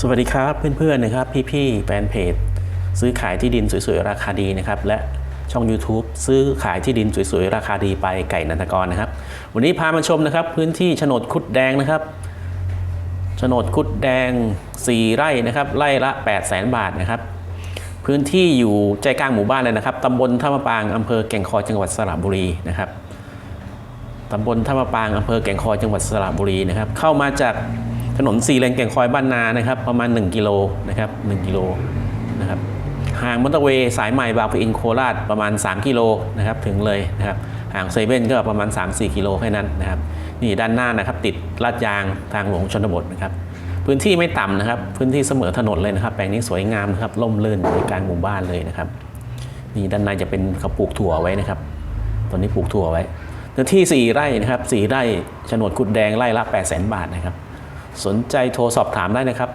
สวัสดีครับเพื่อนๆนะครับพี่ๆแฟนเพจ ซื้อขายที่ดินสวยๆ ราคาดีนะครับและช่อง YouTube ซื้อขายที่ดินสวยๆ ราคาดีไปไก่นันทกรนะครับ วันนี้พามาชมนะครับพื้นที่โฉนดคุดแดงนะครับโฉนดคุดแดง 4 ไร่นะครับไร่ละ 8 0 0 0 0 0บาทนะครับ พื้นที่อยู่ใจกลางหมู่บ้านเลยนะครับตำบลท่ามะปางอำเภอแก่งคอยจังหวัดสระบุรีนะครับตำบลท่ามะปางอำเภอแก่งคอยจังหวัดสระบุรีนะครับ เข้ามาจาก ถนนสี่เลนแก่งคอยบ้านนานะครับประมาณ 1 กิโลนะครับ1กิโลนะครับห่างมอเตอร์เวย์สายใหม่บางปะอินโคราชประมาณ 3 กิโลนะครับถึงเลยนะครับห่างเซเว่นก็ประมาณ 3-4 กิโลแค่นั้นนะครับนี่ด้านหน้านะครับติดลาดยางทางหลวงชนบทนะครับพื้นที่ไม่ต่ำนะครับ พื้นที่เสมอถนนเลยนะครับ แปลงนี้สวยงามนะครับร่มรื่นในกลางหมู่บ้านเลยนะครับ นี่ด้านในจะเป็นเขาปลูกถั่วไว้นะครับ ตอนนี้ปลูกถั่วไว้เนื้อที่ 4 ไร่นะครับ4ไร่โฉนดกุดแดงไร่ละ 8 0 0 0 0 0 บาทนะครับ สนใจโทรสอบถามได้นะครับ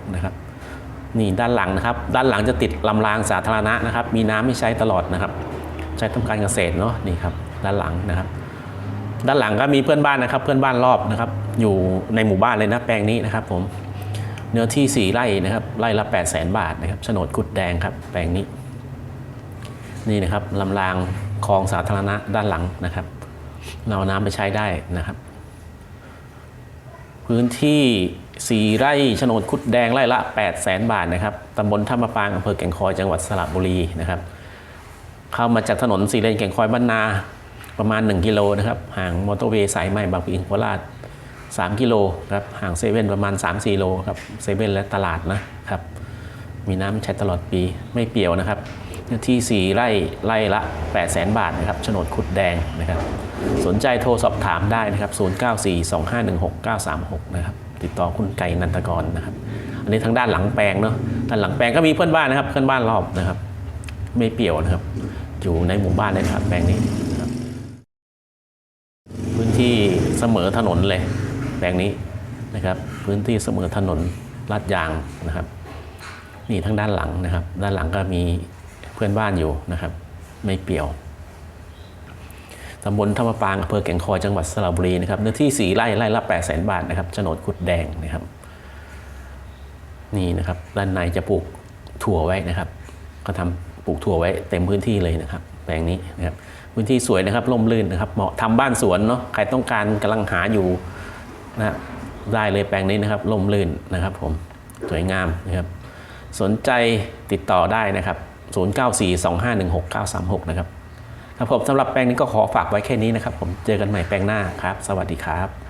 0942516936 นะครับ นี่ด้านหลังนะครับ ด้านหลังจะติดลำรางสาธารณะนะครับ มีน้ำให้ใช้ตลอดนะครับ ใช้ทำการเกษตรเนาะ นี่ครับ ด้านหลังนะครับ ด้านหลังก็มีเพื่อนบ้านนะครับ เพื่อนบ้านรอบนะครับ อยู่ในหมู่บ้านเลยนะแปลงนี้นะครับผม เนื้อที่ 4 ไร่นะครับ ไร่ละ 8 0 0 0 0 0 บาทนะครับโฉนดกุดแดงครับ แปลงนี้ นี่นะครับลำรางคลองสาธารณะด้านหลังนะครับ เราเอาน้ำไปใช้ได้นะครับ พื้นที่ 4 ไร่โฉนดคุดแดงไร่ละ 8 0 0 0 0 0บาทนะครับตำบลท่ามะปางอำเภอแก่งคอยจังหวัดสระบุรีนะครับ เข้ามาจากถนนสีเลนแก่งคอยบ้านนาประมาณ 1 กิโลนะครับ ห่างมอเตอร์เวย์สายใหม่บางปะอินโคราช3 กิโลครับ ห่างเซเว่นประมาณ 3-4โลครับเซเว่นและตลาดนะครับ มีน้ำใช้ตลอดปีไม่เปี่ยวนะครับ เนื้อที่ 4 ไร่ไร่ละ 8 0 0 0 0 0บาทนะครับโฉนดขุดแดงนะครับ สนใจโทรสอบถามได้นะครับ 0942516936 นะครับ ติดต่อคุณไก่นันทกรนะครับ อันนี้ทางด้านหลังแปลงเนาะด้านหลังแปลงก็มีเพื่อนบ้านนะครับ เพื่อนบ้านรอบนะครับ ไม่เปี่ยวนะครับ อยู่ในหมู่บ้านเลยนครับแปลงนี้นะครับพื้นที่เสมอถนนเลยแปลงนี้นะครับ พื้นที่เสมอถนนลาดยางนะครับ นี่ทั้งด้านหลังนะครับ ด้านหลังก็มี พื่อนบ้านอยู่นะครับ ไม่เปี่ยวตำบลธรรมปางอำเภอแก่งคอยจังหวัดสระบุรีนะครับเนื้อที่ 4 ไร่ไร่ละ8 0 0 0 0 0บาทนะครับโฉนดกุดแดงนะครับ นี่นะครับ ด้านในจะปลูกถั่วไว้นะครับ ก็ทำปลูกถั่วไว้เต็มพื้นที่เลยนะครับแปลงนี้นะครับพื้นที่สวยนะครับร่มรื่นนะครับเหมาะทำบ้านสวนเนาะใครต้องการกำลังหาอยู่นะได้เลยแปลงนี้นะครับร่มรื่นนะครับ ผมสวยงามนะครับ สนใจติดต่อได้นะครับ 0942516936 นะครับครับผมสำหรับแปลงนี้ก็ขอฝากไว้แค่นี้นะครับ ผมเจอกันใหม่แปลงหน้าครับ สวัสดีครับ